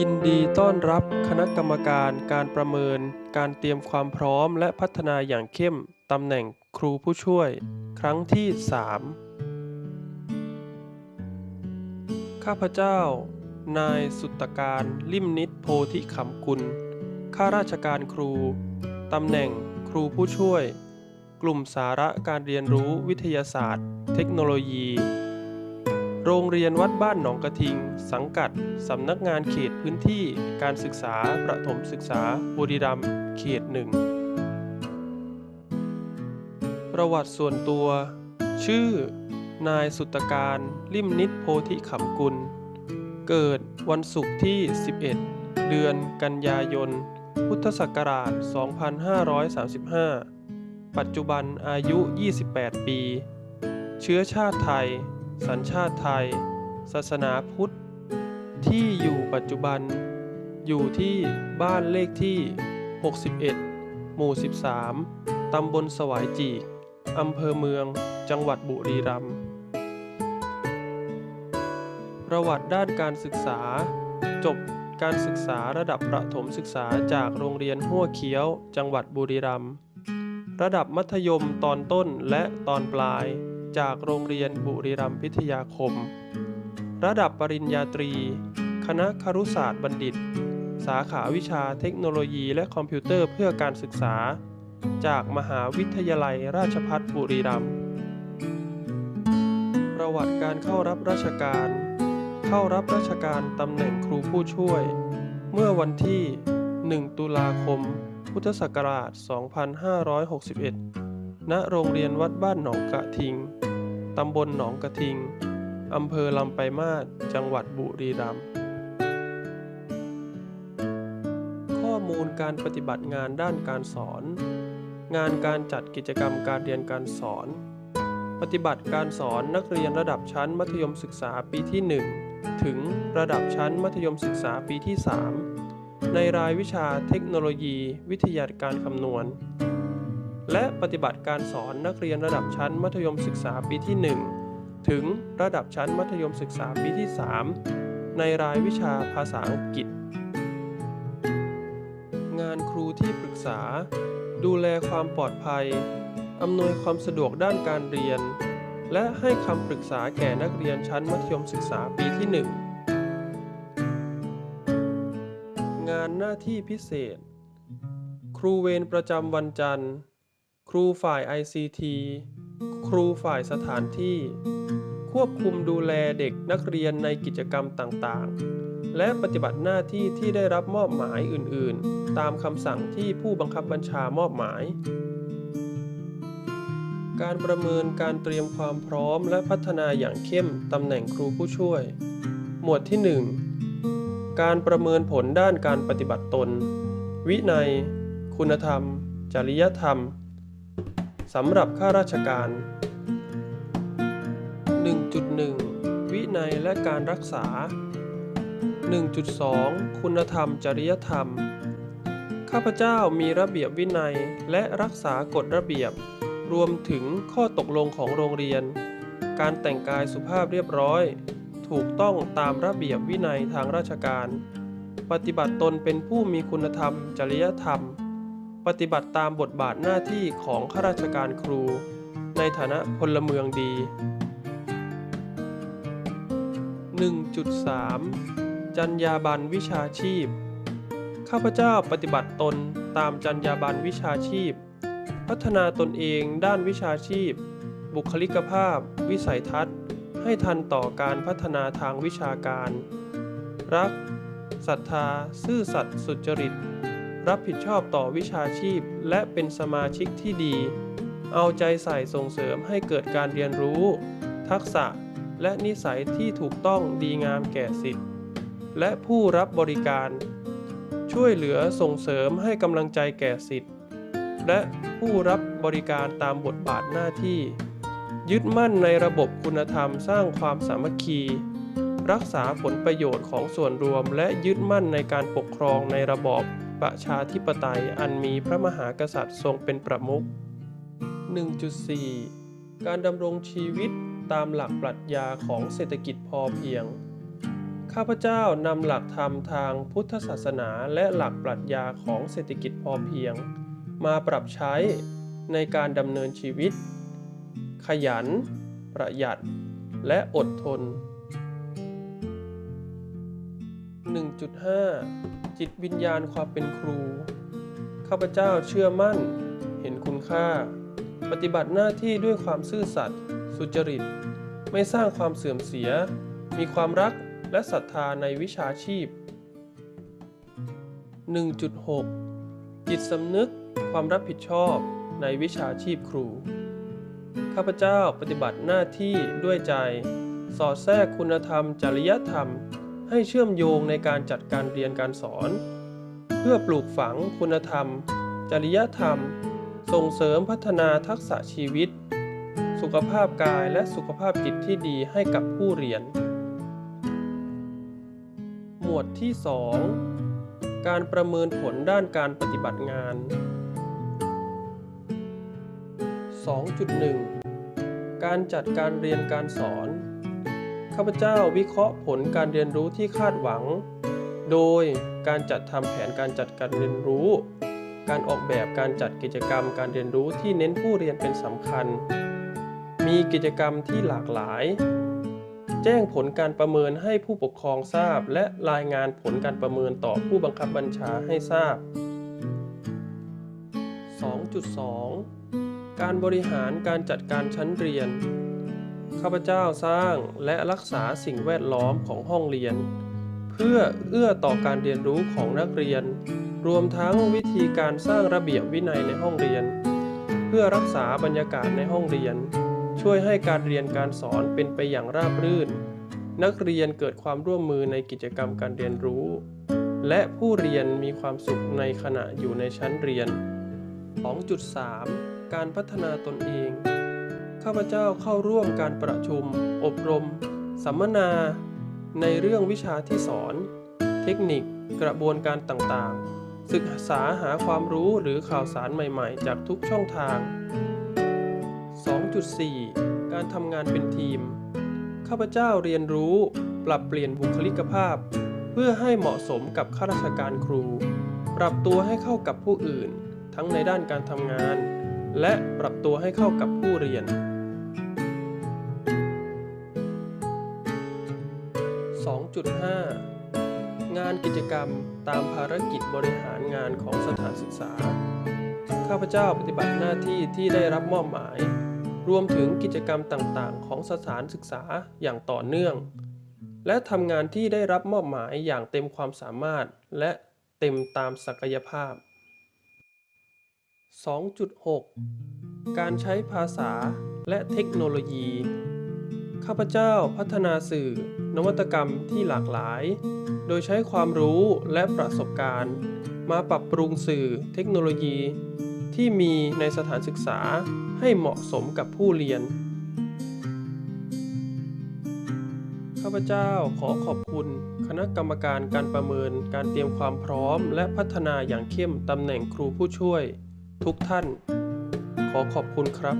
ยินดีต้อนรับคณะกรรมการการประเมิน การเตรียมความพร้อมและพัฒนาอย่างเข้มตำแหน่งครูผู้ช่วย ครั้งที่ 3 ข้าพเจ้า นายสุตการลิมนิตโพธิขำกุล ข้าราชการครู ตำแหน่งครูผู้ช่วย กลุ่มสาระการเรียนรู้วิทยาศาสตร์ เทคโนโลยี โรงเรียนวัดบ้านหนองกระทิง สังกัด สำนักงานเขตพื้นที่การศึกษาประถมศึกษาบุรีรัมย์เขตหนึ่งประวัติส่วนตัว ชื่อ นายสุตการลิมนิตโพธิขำกุล เกิดวันศุกร์ที่ 11 เดือนกันยายน พุทธศักราช 2535 ปัจจุบันอายุ 28 ปี เชื้อชาติไทย สัญชาติไทย ศาสนาพุทธ ที่อยู่ปัจจุบัน อยู่ที่บ้านเลขที่ 61 หมู่ 13 ตำบลสวายจีก อำเภอเมือง จังหวัดบุรีรัมย์ ประวัติด้านการศึกษา จบการศึกษาระดับประถมศึกษาจากโรงเรียนหัวเขียว จังหวัดบุรีรัมย์ ระดับมัธยมตอนต้นและตอนปลาย จากโรงเรียนบุรีรัมย์พิทยาคม ระดับปริญญาตรี คณะครุศาสตร์บัณฑิต สาขาวิชาเทคโนโลยีและคอมพิวเตอร์เพื่อการศึกษา จากมหาวิทยาลัยราชภัฏบุรีรัมย์ประวัติการเข้ารับราชการ เข้ารับราชการตำแหน่งครูผู้ช่วย เมื่อวันที่ 1 ตุลาคม พุทธศักราช 2561 ณโรงเรียนวัดบ้านหนองกระทิง ตำบลหนองกระทิง อำเภอลำไปมาศจังหวัดบุรีรัมย์ ข้อมูลการปฏิบัติงานด้านการสอน งานการจัดกิจกรรมการเรียนการสอน ปฏิบัติการสอนนักเรียนระดับชั้นมัธยมศึกษาปีที่ 1 ถึงระดับชั้นมัธยมศึกษาปีที่ 3 ในรายวิชาเทคโนโลยี วิทยาการคำนวณ และปฏิบัติการสอนนักเรียนระดับชั้นมัธยมศึกษาปีที่ 1 ถึงระดับชั้นมัธยมศึกษาปีที่ 3 ในรายวิชาภาษาอังกฤษ งานครูที่ปรึกษา ดูแลความปลอดภัย อำนวยความสะดวกด้านการเรียน และให้คำปรึกษาแก่นักเรียนชั้นมัธยมศึกษาปีที่ 1 งานหน้าที่พิเศษ ครูเวรประจำวันจันทร์ รูฝ่าย ICT ครูฝ่ายสถานที่ ควบคุมดูแลเด็กนักเรียนในกิจกรรมต่างๆ และปฏิบัติหน้าที่ที่ได้รับมอบหมายอื่นๆ ตามคำสั่งที่ผู้บังคับบัญชามอบหมาย การประเมินการเตรียมความพร้อมและพัฒนาอย่างเข้มตำแหน่งครูผู้ช่วย หมวดที่ 1 การประเมินผลด้านการปฏิบัติตน วินัย คุณธรรม จริยธรรม สำหรับข้าราชการ 1.1 วินัยและการรักษา 1.2 คุณธรรมจริยธรรม ข้าพเจ้ามีระเบียบวินัยและรักษากฎระเบียบ รวมถึงข้อตกลงของโรงเรียน การแต่งกายสุภาพเรียบร้อย ถูกต้องตามระเบียบวินัยทางราชการ ปฏิบัติตนเป็นผู้มีคุณธรรม จริยธรรม ปฏิบัติตามบทบาทหน้าที่ของข้าราชการครู ในฐานะพลเมืองดี 1.3 จรรยาบรรณวิชาชีพ ข้าพเจ้าปฏิบัติตนตามจรรยาบรรณวิชาชีพ พัฒนาตนเองด้านวิชาชีพ บุคลิกภาพ วิสัยทัศน์ ให้ทันต่อการพัฒนาทางวิชาการ รักศรัทธา ซื่อสัตย์สุจริต รับผิดชอบต่อวิชาชีพ และเป็นสมาชิกที่ดี เอาใจใส่ส่งเสริมให้เกิดการเรียนรู้ ทักษะและนิสัยที่ถูกต้องดีงามแก่สิทธิ์และผู้รับบริการ ช่วยเหลือส่งเสริมให้กำลังใจแก่สิทธิ์และผู้รับบริการตามบทบาทหน้าที่ ยึดมั่นในระบบคุณธรรมสร้างความสามัคคี รักษาผลประโยชน์ของส่วนรวมและยึดมั่นในการปกครองในระบอบ ประชาธิปไตยอันมีพระมหากษัตริย์ทรงเป็นประมุข 1.4 การดำรงชีวิตตามหลักปรัชญาของเศรษฐกิจพอเพียง ข้าพเจ้านำหลักธรรมทางพุทธศาสนาและหลักปรัชญาของเศรษฐกิจพอเพียง มาปรับใช้ในการดำเนินชีวิต ขยัน ประหยัด และอดทน 1.5 จิตวิญญาณความเป็นครู ข้าพเจ้าเชื่อมั่น เห็นคุณค่า ปฏิบัติหน้าที่ด้วยความซื่อสัตย์สุจริต ไม่สร้างความเสื่อมเสีย มีความรักและศรัทธาในวิชาชีพ 1.6 จิตสำนึกความรับผิดชอบในวิชาชีพครู ข้าพเจ้าปฏิบัติหน้าที่ด้วยใจ สอดแทรกคุณธรรม จริยธรรม ให้เชื่อมโยงในการจัดการเรียนการสอน เพื่อปลูกฝังคุณธรรม จริยธรรม ส่งเสริมพัฒนาทักษะชีวิต สุขภาพกายและสุขภาพจิตที่ดีให้กับผู้เรียน หมวดที่ 2 การประเมินผลด้านการปฏิบัติงาน 2.1 การจัดการเรียนการสอน ข้าพเจ้าวิเคราะห์ผลการเรียนรู้ที่คาดหวัง โดยการจัดทำแผนการจัดการเรียนรู้ การออกแบบการจัดกิจกรรมการเรียนรู้ที่เน้นผู้เรียนเป็นสำคัญ มีกิจกรรมที่หลากหลาย แจ้งผลการประเมินให้ผู้ปกครองทราบ และรายงานผลการประเมินต่อผู้บังคับบัญชาให้ทราบ 2.2 การบริหารการจัดการชั้นเรียน ข้าพเจ้าสร้างและรักษาสิ่งแวดล้อมของห้องเรียน เพื่อเอื้อต่อการเรียนรู้ของนักเรียน รวมทั้งวิธีการสร้างระเบียบวินัยในห้องเรียน เพื่อรักษาบรรยากาศในห้องเรียน ช่วยให้การเรียนการสอนเป็นไปอย่างราบรื่น นักเรียนเกิดความร่วมมือในกิจกรรมการเรียนรู้ และผู้เรียนมีความสุขในขณะอยู่ในชั้นเรียน 2.3 การพัฒนาตนเอง ข้าพเจ้าเข้าร่วมการประชุม อบรม สัมมนา ในเรื่องวิชาที่สอน เทคนิค กระบวนการต่างๆ ศึกษาหาความรู้หรือข่าวสารใหม่ๆ จากทุกช่องทาง 2.4 การทำงานเป็นทีม ข้าพเจ้าเรียนรู้ ปรับเปลี่ยนบุคลิกภาพ เพื่อให้เหมาะสมกับข้าราชการครู ปรับตัวให้เข้ากับผู้อื่น ทั้งในด้านการทำงาน และปรับตัวให้เข้ากับผู้เรียน 2.5 งานกิจกรรมตามภารกิจบริหารงานของสถานศึกษา ข้าพเจ้าปฏิบัติหน้าที่ที่ได้รับมอบหมาย รวมถึงกิจกรรมต่างๆ ของสถานศึกษาอย่างต่อเนื่อง และทำงานที่ได้รับมอบหมายอย่างเต็มความสามารถ และเต็มตามศักยภาพ 2.6 การใช้ภาษาและเทคโนโลยี ข้าพเจ้าพัฒนาสื่อ นวัตกรรมที่หลากหลาย โดยใช้ความรู้และประสบการณ์ มาปรับปรุงสื่อเทคโนโลยี ที่มีในสถานศึกษาให้เหมาะสมกับผู้เรียน ข้าพเจ้าขอขอบคุณคณะกรรมการการประเมินการเตรียมความพร้อม และพัฒนาอย่างเข้มตำแหน่งครูผู้ช่วย ทุกท่าน ขอขอบคุณครับ